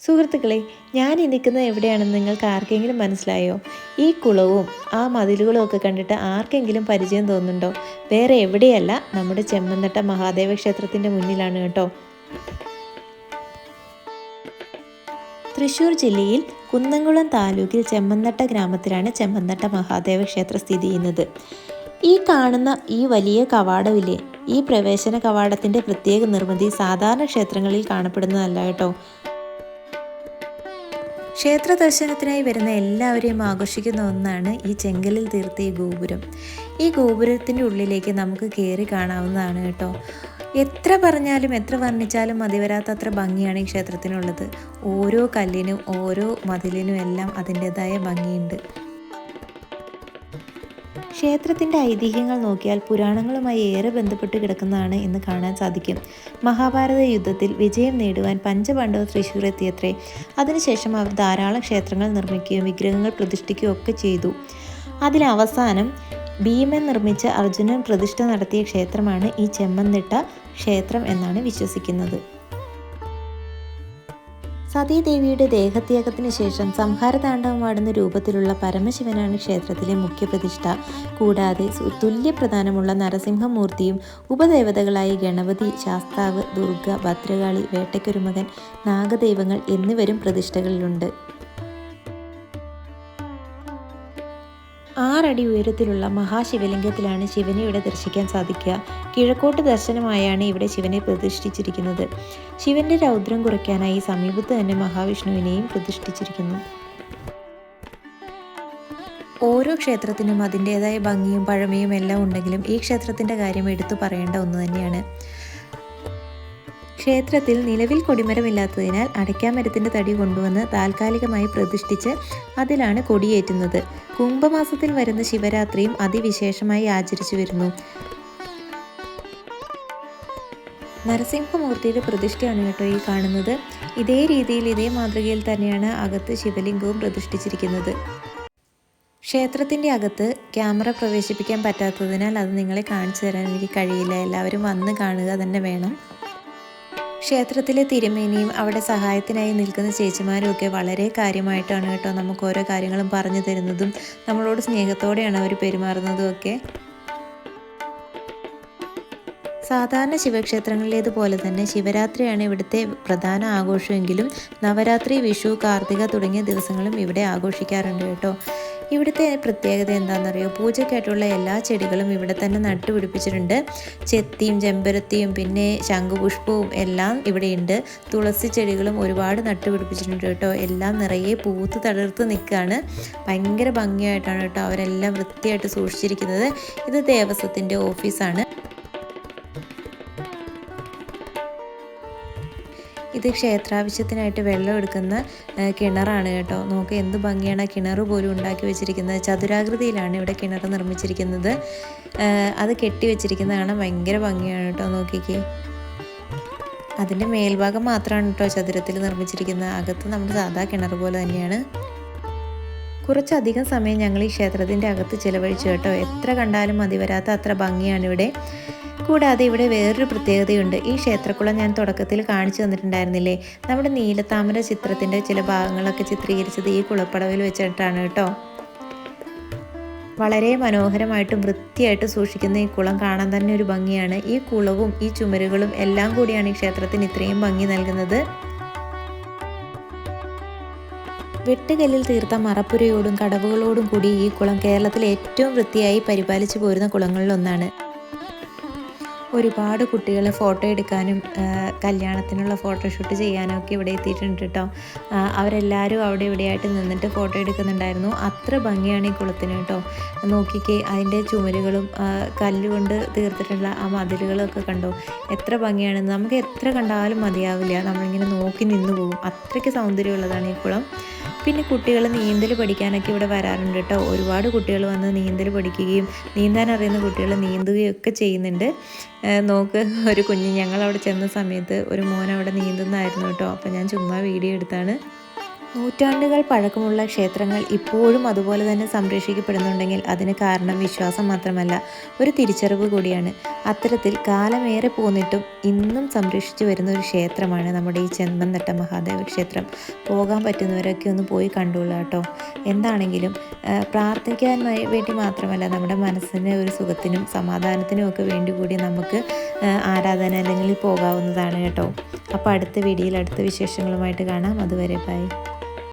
സുഹൃത്തുക്കളെ ഞാൻ ഈ നിൽക്കുന്നത് എവിടെയാണെന്ന് നിങ്ങൾക്ക് ആർക്കെങ്കിലും മനസ്സിലായോ? ഈ കുളവും ആ മതിലുകളും ഒക്കെ കണ്ടിട്ട് ആർക്കെങ്കിലും പരിചയം തോന്നുന്നുണ്ടോ? വേറെ എവിടെയല്ല നമ്മുടെ ചെമ്മന്തട്ട മഹാദേവ ക്ഷേത്രത്തിന്റെ മുന്നിലാണ് കേട്ടോ. തൃശ്ശൂർ ജില്ലയിൽ കുന്നംകുളം താലൂക്കിൽ ചെമ്മന്തട്ട ഗ്രാമത്തിലാണ് ചെമ്മന്തട്ട മഹാദേവ ക്ഷേത്രം സ്ഥിതി ചെയ്യുന്നത്. ഈ കാണുന്ന ഈ വലിയ കവാടമില്ലേ? ഈ പ്രവേശന കവാടത്തിന്റെ പ്രത്യേക നിർമ്മിതി സാധാരണ ക്ഷേത്രങ്ങളിൽ കാണപ്പെടുന്നതല്ല കേട്ടോ. ക്ഷേത്ര ദർശനത്തിനായി വരുന്ന എല്ലാവരെയും ആകർഷിക്കുന്ന ഒന്നാണ് ഈ ചെങ്കലിൽ തീർത്ത ഈ ഗോപുരം. ഈ ഗോപുരത്തിന്റെ ഉള്ളിലേക്ക് നമുക്ക് കയറി കാണാവുന്നതാണ് കേട്ടോ. എത്ര പറഞ്ഞാലും എത്ര വർണിച്ചാലും മതി വരാത്ത അത്ര ഭംഗിയാണ് ഈ ക്ഷേത്രത്തിനുള്ളത്. ഓരോ കല്ലിനും ഓരോ മതിലിനും എല്ലാം അതിന്റെതായ ഭംഗിയുണ്ട്. ക്ഷേത്രത്തിന്റെ ഐതിഹ്യങ്ങൾ നോക്കിയാൽ പുരാണങ്ങളുമായി ഏറെ ബന്ധപ്പെട്ട് കിടക്കുന്നതാണ് എന്ന് കാണാൻ സാധിക്കും. മഹാഭാരത യുദ്ധത്തിൽ വിജയം നേടുവാൻ പഞ്ചപാണ്ഡവർ തൃശ്ശൂർ എത്തിയത്രേ. അതിനുശേഷം അവർ ധാരാളം ക്ഷേത്രങ്ങൾ നിർമ്മിക്കുകയും വിഗ്രഹങ്ങൾ പ്രതിഷ്ഠിക്കുകയും ഒക്കെ ചെയ്തു. അതിലവസാനം ഭീമൻ നിർമ്മിച്ച അർജുനൻ പ്രതിഷ്ഠ നടത്തിയ ക്ഷേത്രമാണ് ഈ ചെമ്മന്തിട്ട ക്ഷേത്രം എന്നാണ് വിശ്വസിക്കുന്നത്. സതീദേവിയുടെ ദേഹത്യാഗത്തിന് ശേഷം സംഹാരതാണ്ഡവമാടുന്ന രൂപത്തിലുള്ള പരമശിവനാണ് ക്ഷേത്രത്തിലെ മുഖ്യപ്രതിഷ്ഠ. കൂടാതെ തുല്യപ്രധാനമുള്ള നരസിംഹമൂർത്തിയും ഉപദേവതകളായ ഗണപതി ശാസ്താവ് ദുർഗ ഭദ്രകാളി വേട്ടയ്ക്കൊരുമകൻ നാഗദൈവങ്ങൾ എന്നിവരും പ്രതിഷ്ഠകളിലുണ്ട്. ആറടി ഉയരത്തിലുള്ള മഹാശിവലിംഗത്തിലാണ് ശിവനെ ഇവിടെ ദർശിക്കാൻ സാധിക്കുക. കിഴക്കോട്ട് ദർശനമായാണ് ഇവിടെ ശിവനെ പ്രതിഷ്ഠിച്ചിരിക്കുന്നത്. ശിവന്റെ രൗദ്രം കുറയ്ക്കാനായി സമീപത്ത് തന്നെ മഹാവിഷ്ണുവിനെയും പ്രതിഷ്ഠിച്ചിരിക്കുന്നു. ഓരോ ക്ഷേത്രത്തിനും അതിന്റെതായ ഭംഗിയും പഴമയും എല്ലാം ഉണ്ടെങ്കിലും ഈ ക്ഷേത്രത്തിന്റെ കാര്യം എടുത്തു പറയേണ്ട ഒന്ന് തന്നെയാണ്. ക്ഷേത്രത്തിൽ നിലവിൽ കൊടിമരമില്ലാത്തതിനാൽ അടയ്ക്കാമരത്തിന്റെ തടി കൊണ്ടുവന്ന് താൽക്കാലികമായി പ്രതിഷ്ഠിച്ച് അതിലാണ് കൊടിയേറ്റുന്നത്. കുംഭമാസത്തിൽ വരുന്ന ശിവരാത്രിയും അതിവിശേഷമായി ആചരിച്ചു വരുന്നു. നരസിംഹമൂർത്തിയുടെ പ്രതിഷ്ഠയാണ് കേട്ടോ ഈ കാണുന്നത്. ഇതേ രീതിയിൽ ഇതേ മാതൃകയിൽ തന്നെയാണ് അകത്ത് ശിവലിംഗവും പ്രതിഷ്ഠിച്ചിരിക്കുന്നത്. ക്ഷേത്രത്തിന്റെ അകത്ത് ക്യാമറ പ്രവേശിപ്പിക്കാൻ പറ്റാത്തതിനാൽ അത് നിങ്ങളെ കാണിച്ചു തരാൻ എനിക്ക് കഴിയില്ല. എല്ലാവരും വന്ന് കാണുക തന്നെ വേണം. ക്ഷേത്രത്തിലെ തിരുമേനിയും അവിടെ സഹായത്തിനായി നിൽക്കുന്ന ചേച്ചിമാരും ഒക്കെ വളരെ കാര്യമായിട്ടാണ് കേട്ടോ നമുക്ക് ഓരോ കാര്യങ്ങളും പറഞ്ഞു തരുന്നതും. നമ്മളോട് സ്നേഹത്തോടെയാണ് അവർ പെരുമാറുന്നതും ഒക്കെ. സാധാരണ ശിവക്ഷേത്രങ്ങളിലേതുപോലെ തന്നെ ശിവരാത്രിയാണ് ഇവിടുത്തെ പ്രധാന ആഘോഷമെങ്കിലും നവരാത്രി വിഷു കാർത്തിക തുടങ്ങിയ ദിവസങ്ങളും ഇവിടെ ആഘോഷിക്കാറുണ്ട് കേട്ടോ. ഇവിടുത്തെ പ്രത്യേകത എന്താണെന്നറിയോ? പൂജയ്ക്കായിട്ടുള്ള എല്ലാ ചെടികളും ഇവിടെ തന്നെ നട്ടുപിടിപ്പിച്ചിട്ടുണ്ട്. ചെത്തിയും ചെമ്പരത്തിയും പിന്നെ ശംഖുപുഷ്പവും എല്ലാം ഇവിടെയുണ്ട്. തുളസി ചെടികളും ഒരുപാട് നട്ടുപിടിപ്പിച്ചിട്ടുണ്ട് കേട്ടോ. എല്ലാം നിറയെ പൂത്ത് തളിർത്ത് നിൽക്കുകയാണ്. ഭയങ്കര ഭംഗിയായിട്ടാണ് കേട്ടോ അവരെല്ലാം വൃത്തിയായിട്ട് സൂക്ഷിച്ചിരിക്കുന്നത്. ഇത് ദേവസ്വത്തിന്റെ ഓഫീസാണ്. ഇത് ക്ഷേത്രാവശ്യത്തിനായിട്ട് വെള്ളം എടുക്കുന്ന കിണറാണ് കേട്ടോ. നോക്ക് എന്ത് ഭംഗിയാണ് ആ കിണർ പോലും ഉണ്ടാക്കി വെച്ചിരിക്കുന്നത്. ചതുരാകൃതിയിലാണ് ഇവിടെ കിണർ നിർമ്മിച്ചിരിക്കുന്നത്. അത് കെട്ടി വെച്ചിരിക്കുന്ന കാണാൻ ഭയങ്കര ഭംഗിയാണ് കേട്ടോ. നോക്കിക്കേ. അതിന്റെ മേൽഭാഗം മാത്രമാണ് കേട്ടോ ചതുരത്തിൽ നിർമ്മിച്ചിരിക്കുന്നത്. അകത്ത് നമ്മുടെ സാധാ കിണർ പോലെ തന്നെയാണ്. കുറച്ചധികം സമയം ഞങ്ങൾ ഈ ക്ഷേത്രത്തിന്റെ അകത്ത് ചിലവഴിച്ചു കേട്ടോ. എത്ര കണ്ടാലും മതി വരാത്ത അത്ര ഭംഗിയാണ് ഇവിടെ. കൂടാതെ ഇവിടെ വേറൊരു പ്രത്യേകതയുണ്ട്. ഈ ക്ഷേത്രക്കുളം ഞാൻ തുടക്കത്തിൽ കാണിച്ചു തന്നിട്ടുണ്ടായിരുന്നില്ലേ? നമ്മുടെ നീലത്താമര ചിത്രത്തിന്റെ ചില ഭാഗങ്ങളൊക്കെ ചിത്രീകരിച്ചത് ഈ കുളപ്പടവിൽ വെച്ചിട്ടാണ് കേട്ടോ. വളരെ മനോഹരമായിട്ടും വൃത്തിയായിട്ട് സൂക്ഷിക്കുന്ന ഈ കുളം കാണാൻ തന്നെ ഒരു ഭംഗിയാണ്. ഈ കുളവും ഈ ചുമരുകളും എല്ലാം കൂടിയാണ് ഈ ക്ഷേത്രത്തിന് ഇത്രയും ഭംഗി നൽകുന്നത്. വെട്ടുകല്ലിൽ തീർത്ത മറപ്പുരയോടും കടവുകളോടും കൂടി ഈ കുളം കേരളത്തിൽ ഏറ്റവും വൃത്തിയായി പരിപാലിച്ചു പോരുന്ന കുളങ്ങളിലൊന്നാണ്. ഒരുപാട് കുട്ടികളെ ഫോട്ടോ എടുക്കാനും കല്യാണത്തിനുള്ള ഫോട്ടോഷൂട്ട് ചെയ്യാനും ഒക്കെ ഇവിടെ എത്തിയിട്ടുണ്ട് കേട്ടോ അവരെല്ലാവരും അവിടെ ഇവിടെയായിട്ട് നിന്നിട്ട് ഫോട്ടോ എടുക്കുന്നുണ്ടായിരുന്നു. അത്ര ഭംഗിയാണ് ഈ കുളത്തിന് കേട്ടോ നോക്കിക്കേ അതിന്റെ ചുമരുകളും കല്ലുകൊണ്ട് തീർത്തിട്ടുള്ള ആ മതിലുകളൊക്കെ കണ്ടോ? എത്ര ഭംഗിയാണെന്ന് നമുക്ക് എത്ര കണ്ടാലും മതിയാവില്ല. നമ്മളിങ്ങനെ നോക്കി നിന്നു പോകും. അത്രയ്ക്ക് സൗന്ദര്യമുള്ളതാണ് ഈ കുളം. പിന്നെ കുട്ടികൾ നീന്തൽ പഠിക്കാനൊക്കെ ഇവിടെ വരാറുണ്ട് കേട്ടോ. ഒരുപാട് കുട്ടികൾ വന്ന് നീന്തൽ പഠിക്കുകയും നീന്താൻ അറിയുന്ന കുട്ടികൾ നീന്തുകയും ഒക്കെ ചെയ്യുന്നുണ്ട് നോക്ക് ഒരു കുഞ്ഞ് ഞങ്ങൾ അവിടെ ചെന്ന സമയത്ത് ഒരു മോൻ അവിടെ നീന്തുന്നതായിരുന്നു കേട്ടോ. അപ്പോൾ ഞാൻ ചുമ്മാ വീഡിയോ എടുത്താണ്. നൂറ്റാണ്ടുകൾ പഴക്കമുള്ള ക്ഷേത്രങ്ങൾ ഇപ്പോഴും അതുപോലെ തന്നെ സംരക്ഷിക്കപ്പെടുന്നുണ്ടെങ്കിൽ അതിന് കാരണം വിശ്വാസം മാത്രമല്ല ഒരു തിരിച്ചറിവ് കൂടിയാണ്. അത്തരത്തിൽ കാലമേറെ പോന്നിട്ടും ഇന്നും സംരക്ഷിച്ചു വരുന്ന ഒരു ക്ഷേത്രമാണ് നമ്മുടെ ഈ ചെമ്പന്തട്ട മഹാദേവ ക്ഷേത്രം. പോകാൻ പറ്റുന്നവരൊക്കെ ഒന്ന് പോയി കണ്ടുകൊള്ളുക കേട്ടോ. എന്താണെങ്കിലും പ്രാർത്ഥിക്കാൻ വേണ്ടി മാത്രമല്ല നമ്മുടെ മനസ്സിന് ഒരു സുഖത്തിനും സമാധാനത്തിനും ഒക്കെ വേണ്ടി കൂടി നമുക്ക് ആരാധന ആരാധനാലയങ്ങളിൽ പോകാവുന്നതാണ് കേട്ടോ. അപ്പോൾ അടുത്ത വീഡിയോയിൽ അടുത്ത വിശേഷങ്ങളുമായിട്ട് കാണാം. അതുവരെ ബൈ.